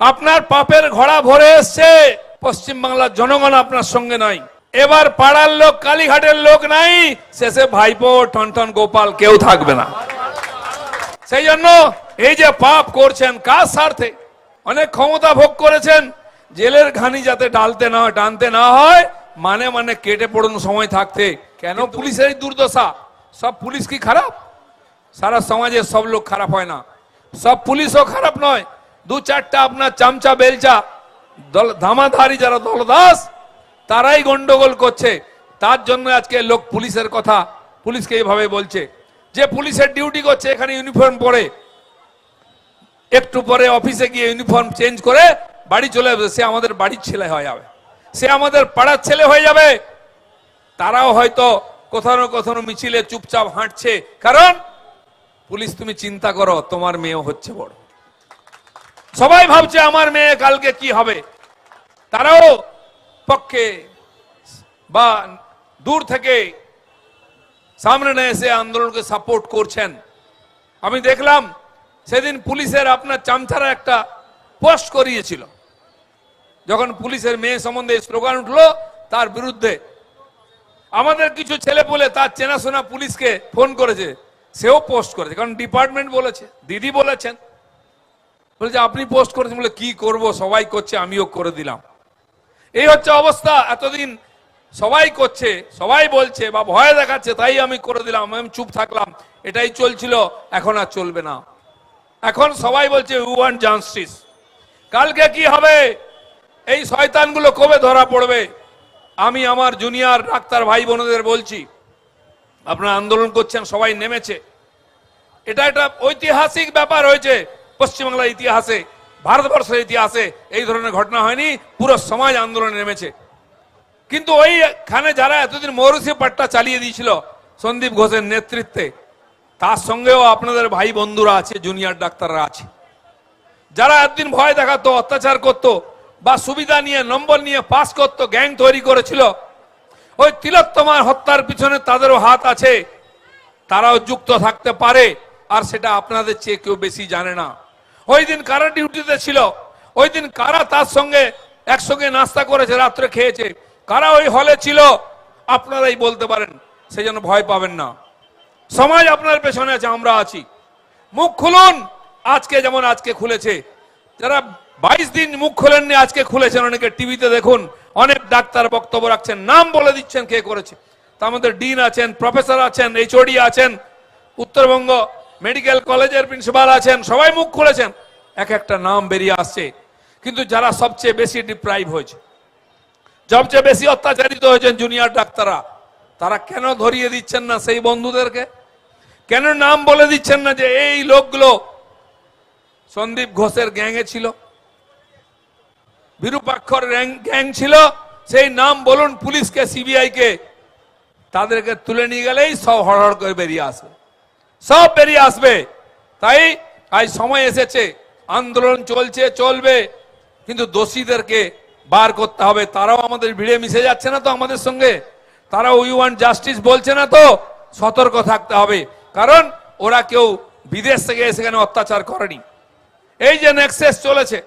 আপনার পাপের ঘোড়া ভরে এসছে। পশ্চিম বাংলার জনগণ আপনার সঙ্গে নাই। এবার পাড়ার লোক কালীঘাটের লোক নাই। শেষে ভাইপো টনটন গোপাল কেউ থাকবে না। সেই জন্য এই যে পাপ করছেন কার স্বার্থে? অনেক ক্ষমতা ভোগ করেছেন। জেলের ঘানি যাতে ডালতে না হয় টানতে না হয় মানে মানে কেটে পড়ুন সময় থাকতে। কেন পুলিশের দুর্দশা? সব পুলিশ কি খারাপ? সারা সমাজে সব লোক খারাপ হয় না। সব পুলিশও খারাপ নয়। দু চারটা আপনার চামচা বেলচা ধামাধারি যারা দলদাস, তারাই গন্ডগোল করছে। তার জন্য আজকে লোক পুলিশের কথা, পুলিশকে এইভাবে বলছে। যে পুলিশের ডিউটি করছে, এখানে ইউনিফর্ম পরে। একটু পরে অফিসে গিয়ে ইউনিফর্ম চেঞ্জ করে বাড়ি চলে যাবে সে আমাদের বাড়ির ছেলে হয়ে যাবে। সে আমাদের পাড়ার ছেলে হয়ে যাবে। তারাও হয়তো কোথাও না কোথাও মিছিলে চুপচাপ হাঁটছে। কারণ, পুলিশ তুমি চিন্তা করো, তোমার মেয়েও হচ্ছে বড়। সবাই ভাবছে আমার মেয়ে কালকে কি হবে। তারাও পক্ষে বা দূর থেকে সামনে না এসে আন্দোলনকে সাপোর্ট করছেন। আমি দেখলাম সেদিন পুলিশের আপনার চামচারা একটা পোস্ট করিয়েছিল। যখন পুলিশের মেয়ে সম্বন্ধে স্লোগান উঠল, তার বিরুদ্ধে। আমাদের কিছু ছেলে বলে তার চেনাশোনা পুলিশকে ফোন করেছে, সেও পোস্ট করেছে। কারণ ডিপার্টমেন্ট বলেছে, দিদি বলেছেন। বলেছে আপনি পোস্ট করেছেন বলে কি করব? সবাই করছে, আমিও করে দিলাম। এই হচ্ছে অবস্থা। এতদিন সবাই করছে, সবাই বলছে, বা ভয় দেখাচ্ছে, তাই আমি করে দিলাম, আমি চুপ থাকলাম, এটাই চলছিল, এখন আর চলবে না। এখন সবাই বলছে ইউ ওয়ান্ট জাস্টিস কালকে কি হবে? এই শয়তানগুলো কবে ধরা পড়বে? আমি আমার জুনিয়র ডাক্তার ভাই বোনদের বলছি, আপনারা আন্দোলন করছেন, সবাই নেমেছে। এটা একটা ঐতিহাসিক ব্যাপার হয়েছে। পশ্চিমবাংলার ইতিহাসে, ভারতবর্ষের ইতিহাসে এই ধরনের ঘটনা হয়নি, পুরো সমাজ আন্দোলনে নেমেছে। কিন্তু ওইখানে যারা এতদিন মৌরসি পাট্টা চালিয়ে দিয়েছিল সন্দীপ ঘোষের নেতৃত্বে, তার সঙ্গেও আপনাদের ভাই বন্ধুরা আছে, জুনিয়র ডাক্তাররা আছে। যারা একদিন ভয় দেখাতো, অত্যাচার করত বা সুবিধা নিয়ে, নম্বর নিয়ে পাস করত, গ্যাং তৈরি করেছিল, ওই তিলোত্তমার হত্যার পিছনে তাদেরও হাত আছে। তারাও যুক্ত থাকতে পারে, আর সেটা আপনাদের চেয়ে কেউ বেশি জানে না। ওই দিন কারা ডিউটিতে ছিল? ওই দিন কারা তার সঙ্গে একসঙ্গে নাস্তা করেছে, রাত্রে খেয়েছে? কারা ওই হলে ছিল? আপনারাই বলতে পারেন সেই জন্য ভয় পাবেন না। সমাজ আপনার পেছনে আছে, আমরা আছি। মুখ খুলুন, আজকে যেমন আজকে খুলেছে। যারা বাইশ দিন মুখ খোলেননি, আজকে খুলেছেন, অনেকে টিভিতে দেখুন, অনেক ডাক্তার বক্তব্য রাখছেন, নাম বলে দিচ্ছেন কে করেছে। তার মধ্যে ডিন আছেন, প্রফেসর আছেন এইচওডি আছেন, উত্তরবঙ্গ মেডিকেল কলেজের প্রিন্সিপাল আছেন, সবাই মুখ খুলেছেন। এক একটা নাম বেরিয়ে আসছে। কিন্তু যারা সবচেয়ে বেশি ডিপ্রাইভ হয়েছে, সবচেয়ে বেশি অত্যাচারিত হয়েছেন জুনিয়র ডাক্তাররা, তারা কেন ধরিয়ে দিচ্ছেন না সেই বন্ধুদেরকে? কেন নাম বলে দিচ্ছেন না যে এই লোকগুলো? সন্দীপ ঘোষের গ্যাংয়ে ছিল। বিরূপাক্ষর গ্যাং ছিল। সেই নাম বলুন পুলিশকে সিবিআই কে, তাদেরকে তুলে নিয়ে গেলেই সব হড়হড় করে বেরিয়ে আসবে। সব বেরিয়ে আসবে। তাই আজ সময় এসেছে। আন্দোলন চলছে, চলবে। কিন্তু দোষীদেরকে বার করতে হবে। তারাও আমাদের ভিড়ে মিশে যাচ্ছে না তো আমাদের সঙ্গে। তারা উই ওয়ান জাস্টিস বলছে না তো, সতর্ক থাকতে হবে। কারণ ওরা কেউ বিদেশ থেকে সেখানে অত্যাচার করেনি। এই যে নেক্সেস চলেছে।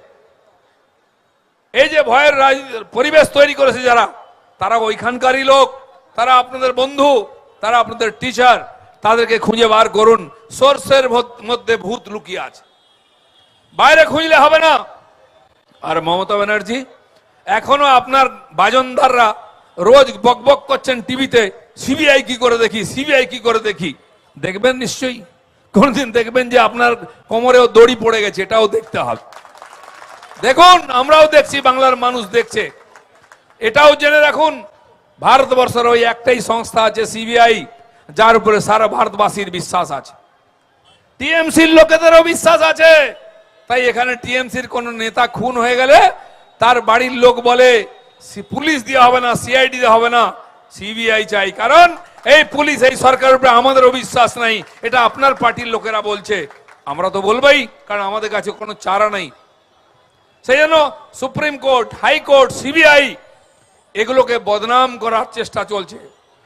এই যে ভয়ের পরিবেশ তৈরি করেছে যারা তারা ওইখানকারই লোক। তারা আপনাদের বন্ধু, তারা আপনাদের টিচার। তাদেরকে খুঁজে বার করুন। সোর্সের মধ্যে ভূত লুকিয়ে আছে। বাইরে খুঁজলে হবে না। আর মমতা ব্যানার্জি, এখনও আপনার বাজনদাররা রোজ বকবক করছেন টিভিতে, সিবিআই কি করে দেখি, সিবিআই কি করে দেখি? দেখবেন নিশ্চয়ই। কোনদিন দেখবেন যে আপনার কোমরেও দড়ি পড়ে গেছে, এটাও দেখতে হবে। দেখুন, আমরাও দেখছি, বাংলার মানুষ দেখছে। এটাও জেনে রাখুন, ভারতবর্ষের ওই একটাই সংস্থা আছে সিবিআই। যার উপরে সারা ভারতবাসীর বিশ্বাস আছে। টিএমসির লোকেদেরও বিশ্বাস আছে। তাই এখানে টিএমসির কোন নেতা খুন হয়ে গেলে তার বাড়ির লোক বলে পুলিশ দেওয়া হবে না, সিআইডি দেওয়া হবে না, সিবিআই চাই। কারণ এই পুলিশ, এই সরকারের উপরে আমাদের অবিশ্বাস নাই। এটা আপনার পার্টির লোকেরা বলছে। আমরা তো বলবই, কারণ আমাদের কাছে কোনো চারা নাই। সেই জন্য সুপ্রিম কোর্ট, হাইকোর্ট, সিবিআই এগুলোকে বদনাম করার চেষ্টা চলছে।